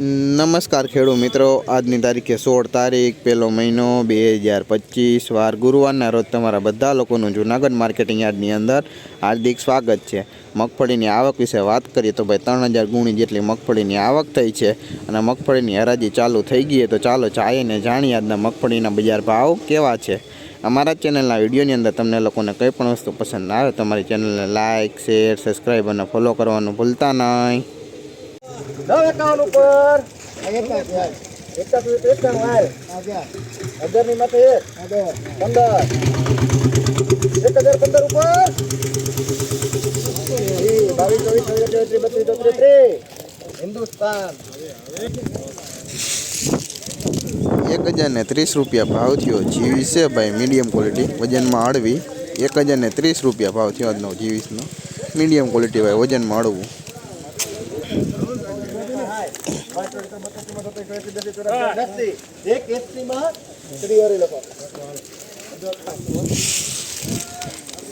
નમસ્કાર ખેડૂત મિત્રો. આજની તારીખે સોળ તારીખ, પહેલો મહિનો બે હજાર પચીસ વાર ગુરુવારના રોજ તમારા બધા લોકોનું જૂનાગઢ માર્કેટિંગ યાર્ડની અંદર હાર્દિક સ્વાગત છે. મગફળીની આવક વિશે વાત કરીએ તો ભાઈ ત્રણ હજાર ગુણી જેટલી મગફળીની આવક થઈ છે અને મગફળીની હરાજી ચાલુ થઈ ગઈ તો ચાલો ચાઈને જાણીએ આજના મગફળીના બજાર ભાવ કેવા છે. અમારા ચેનલના વિડીયોની અંદર તમને લોકોને કંઈ પણ વસ્તુ પસંદ આવે તમારી ચેનલને લાઇક શેર, સબસ્ક્રાઈબ અને ફોલો કરવાનું ભૂલતા નહીં. એક. પંદર. હજાર ત્રીસ. ને ત્રીસ રૂપિયા ભાવ થયો જીવીસ છે ભાઈ મીડિયમ ક્વોલિટી વજનમાં હળવી એક હજાર ને ત્રીસ રૂપિયા ભાવ થયો આજનો જીવીસનો મીડિયમ ક્વોલિટી ભાઈ વજનમાં હળવું એક એસટી માં ત્રિવારી લખો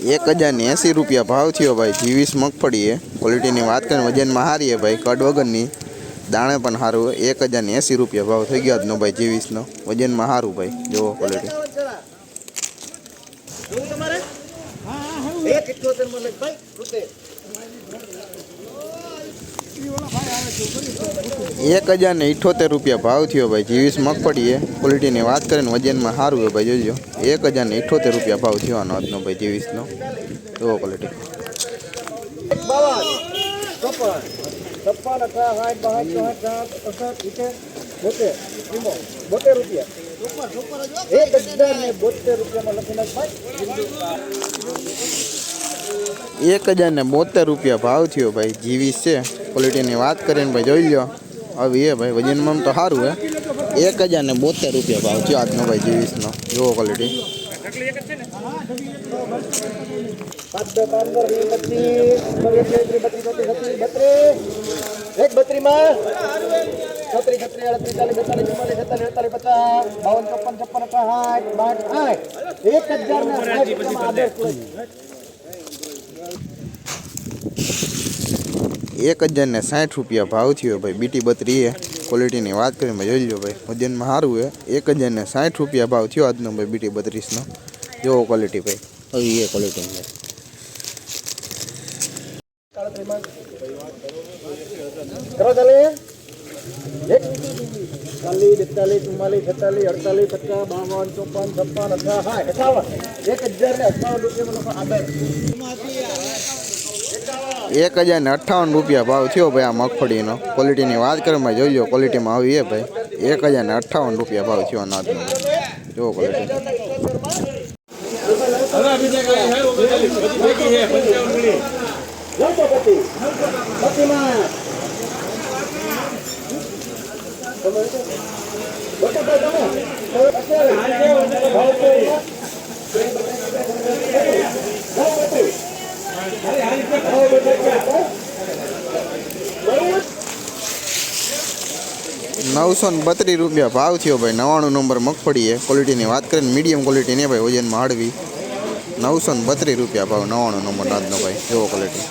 એક હજાર ને એંસી રૂપિયા ભાવ થયો ભાઈ જીવીસ મગફળી એ ક્વોલિટીની વાત કરીએ વજનમાં સારી છે ભાઈ કડ વગરની દાણે પણ સારું એક હજાર ને એંસી રૂપિયા ભાવ થઈ ગયો આજનો ભાઈ જીવીસનો વજનમાં સારું ભાઈ જોવો ક્વોલિટી જોવું તમારે એક ઇઠ્ઠોતેર માં લખ ભાઈ તોતેર. એક હજાર ને ઇઠ્ઠોતેર રૂપિયા ભાવ થયો ભાઈ જીવીસ મગફળી એ ક્વોલિટીની વાત કરીને વજનમાં સારું છે ભાઈ જોજો એક હજાર ને ઇઠ્ઠોતેર રૂપિયા ભાવ થયો આનો આજનો ભાઈ જીવીસનો જોવો ક્વોલિટી એક બાવન છપ્પન છપ્પન અઠા સાઠ બાસઠ ચોસઠ સાઠ અડસઠ સિત્તેર બોતેર વીમો બોતેર રૂપિયા એક હજાર ને બોતેર રૂપિયામાં લખી નાખ ભાઈ એક હજાર ને બોતેર રૂપિયા ભાવ થયો ભાઈ જીવીસ છે ક્વોલિટીની વાત કરીને ભાઈ જોઈ લો હવે એ ભાઈ વજનમાં તો સારું હે. એક હજાર ને બોતેર રૂપિયા ભાવ થયો આજનો ભાઈ જીવીસનો. જુઓ ક્વોલિટી એક બત્રીમાં છત્રીસ છત્રીસ પચાસ, બાવન ચોપન આઠ. એક હજાર એક હજાર ને સાઠ રૂપિયા ભાવ થયો ભાઈ બીટી બત્રી એ ક્વોલિટીની વાત કરીને ભાઈ જોઈ લો ભાઈ વજનમાં સારું હે એક હજાર ને સાઠ રૂપિયા ભાવ થયો આજનો ભાઈ બીટી બત્રીસનો જોવો ક્વોલિટી ભાઈ હવે એ ક્વોલિટી ભાઈ કરો ચાલે એક ચાલીસ બેતાલીસ ચુમ્માલીસ છેતાલીસ અડતાલીસ પચાસ બાવન ચોપન છપ્પન અઠા સાઠ અઠાવન એક હજાર ને અઠાવન રૂપિયામાં લોકો આદર એક હજાર ને અઠ્ઠાવન રૂપિયા ભાવ થયો ભાઈ આ મગફળીનો. ક્વોલિટીની વાત ભાઈ જોઈ લો ક્વોલિટીમાં આવી એ ભાઈ. એક હજાર ને અઠ્ઠાવન રૂપિયા ભાવ થયો અનાજનો જો ક્વોલિટી નવસો ને બત્રીસ રૂપિયા ભાવ થયો ભાઈ. નવાણું નંબર મગફળી ક્વોલિટીની વાત કરીને મીડિયમ ક્વોલિટીની ભાઈ, વજનમાં હળવી. નવસો ને બત્રીસ રૂપિયા ભાવ નવાણું નંબર નાદનો ભાઈ. એવો ક્વોલિટી